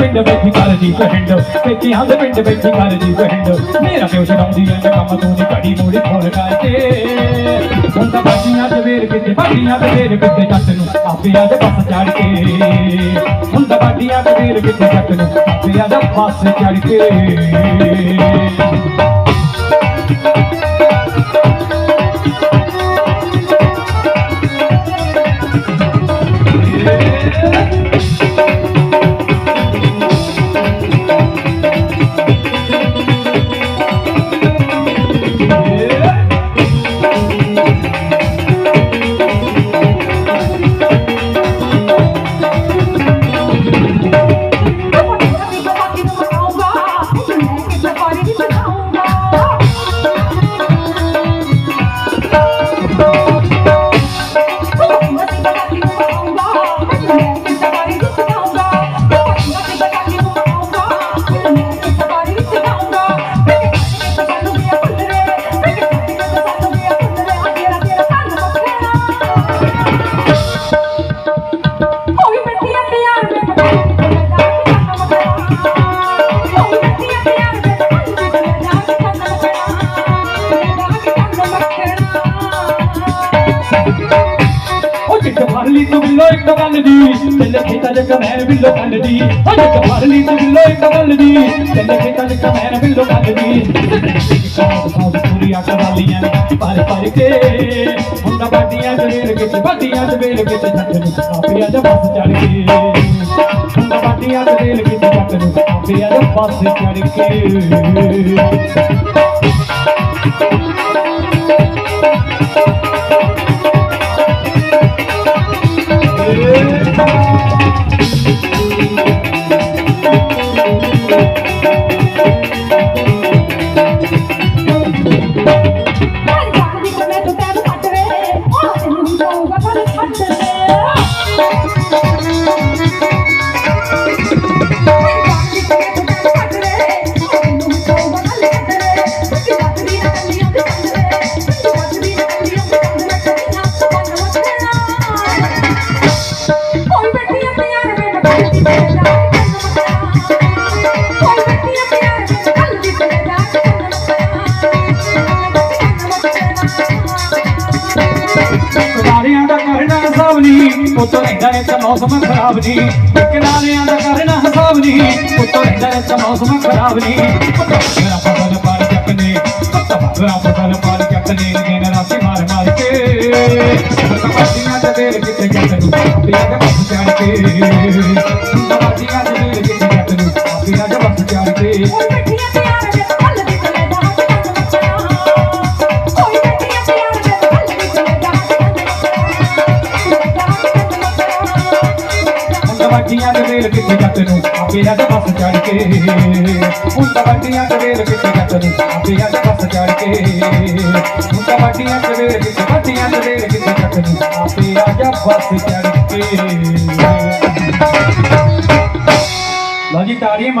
ਪਿੰਡ ਬੈਠੀ ਕਰ ਜੀ ਪਿੰਡ ਪੇਕੀਆਂ ਦੇ ਪਿੰਡ ਬੈਠੀ ਕਰ ਜੀ ਪਿੰਡ ਮੇਰਾ ਪਿਓ ਛਡਾਉਂਦੀ ਐ ਕੰਮ ਤੂੰ ਦੀ ਘੜੀ ਮੂੜੀ ਖੋਲ ਕਰਕੇ। ਹੁਣ ਤਾਂ ਬਾਜੀਆਂ ਦੇ ਵੇਰ ਕਿਤੇ ਬਾਜੀਆਂ ਦੇ ਵੇਰ ਕਿਤੇ ਜੱਟ ਨੂੰ ਆਪੇ ਆ ਦੇ ਬਸ ਚੜ ਕੇ। ਹੁਣ ਤਾਂ ਬਾਜੀਆਂ ਦੇ ਵੇਰ ਕਿਤੇ ਜੱਟ ਇੱਕ ਗੱਲ ਦੀ ਤੇਲੇ ਖੇਤਾਂ 'ਚ ਕਮੈਨ ਬਿੱਲੋ ਗੱਲ ਦੀ। ਉਹ ਚਿੱਟ ਫੜ ਲਈ ਤੂੰ ਬਿੱਲੋ ਇੱਕ ਗੱਲ ਦੀ ਤੇਲੇ ਖੇਤਾਂ 'ਚ ਕਮੈਨ ਬਿੱਲੋ ਗੱਲ ਦੀ। ਸਾਹ ਸਾਹ ਪਰ ਪਰ ਕੇ ਹੁੰਦਾ ਬਾਡੀਆਂ ਦੇ ਵੇਲ ਕੇ ਬਾਡੀਆਂ ਦੇ ਵੇਲ ਕੇ ਜੱਟ ਨੂੰ ਆਪਿਆ ਦੇ ਬੱਸ ਚੜ ਕੇ। ਹੁੰਦਾ ਬਾਡੀਆਂ ਦੇ ਵੇਲ ਕੇ ਜੱਟ ਨੂੰ ਆਪਿਆ ਦੇ ਬੱਸ ਚੜ ਕੇ। ਪਰ ਹਿਸਾਬ ਨਹੀਂ ਉੱਤੋਂ ਰਹਿੰਦਾ ਇੱਕ ਮੌਸਮ ਖਰਾਬ ਨਹੀਂ। ਕਿਨਾਰਿਆਂ ਦਾ ਕਰਨਾ ਹਿਸਾਬ ਨਹੀਂ। ਉੱਤੋਂ ਰਹਿੰਦਾ ਇੱਕ ਮੌਸਮ ਖਰਾਬ ਨਹੀਂ। ਮੇਰਾ ਫਸਲ ਪਰ ਚੱਕਨੇ ਮੇਰਾ ਫਸਲ ਪਰ ਚੱਕਨੇ ਦਿਨ ਰਾਤੀ ਮਾਰ ਮਾਰ ਕੇ। ਕਪਾਟੀਆਂ ਦੇ ਵੇਲ ਕਿਤੇ ਜੱਟ ਨੂੰ ਪਿਆ ਦੇ ਬੱਸ ਚੜ ਕੇ। ਕਪਾਟੀਆਂ ਦੇ ਵੇਲ ਕਿਤੇ ਜੱਟ ਨੂੰ ਪਿਆ ਦੇ ਬੱਸ ਚੜ ਕੇ। ਵੱਡੀਆਂ ਦੇ ਵੇਲ ਕਿਤੇ ਜੱਟ ਨੂੰ ਆਪੇ ਆ ਬੱਸ ਚੜ ਕੇ। ਹੁਣ ਵੱਡੀਆਂ ਦੇ ਵੇਲ ਕਿਤੇ ਜੱਟ ਨੂੰ ਆਪੇ ਆ ਬੱਸ ਚੜ ਕੇ। ਹੁਣ ਵੱਡੀਆਂ ਦੇ ਵੇਲ ਕਿਤੇ ਵੱਡੀਆਂ ਦੇ ਵੇਲ ਕਿਤੇ ਜੱਟ ਨੂੰ ਆਪੇ ਆ ਜਾ ਚੜ ਕੇ। ਲਓ ਜੀ, ਤਾੜੀਆਂ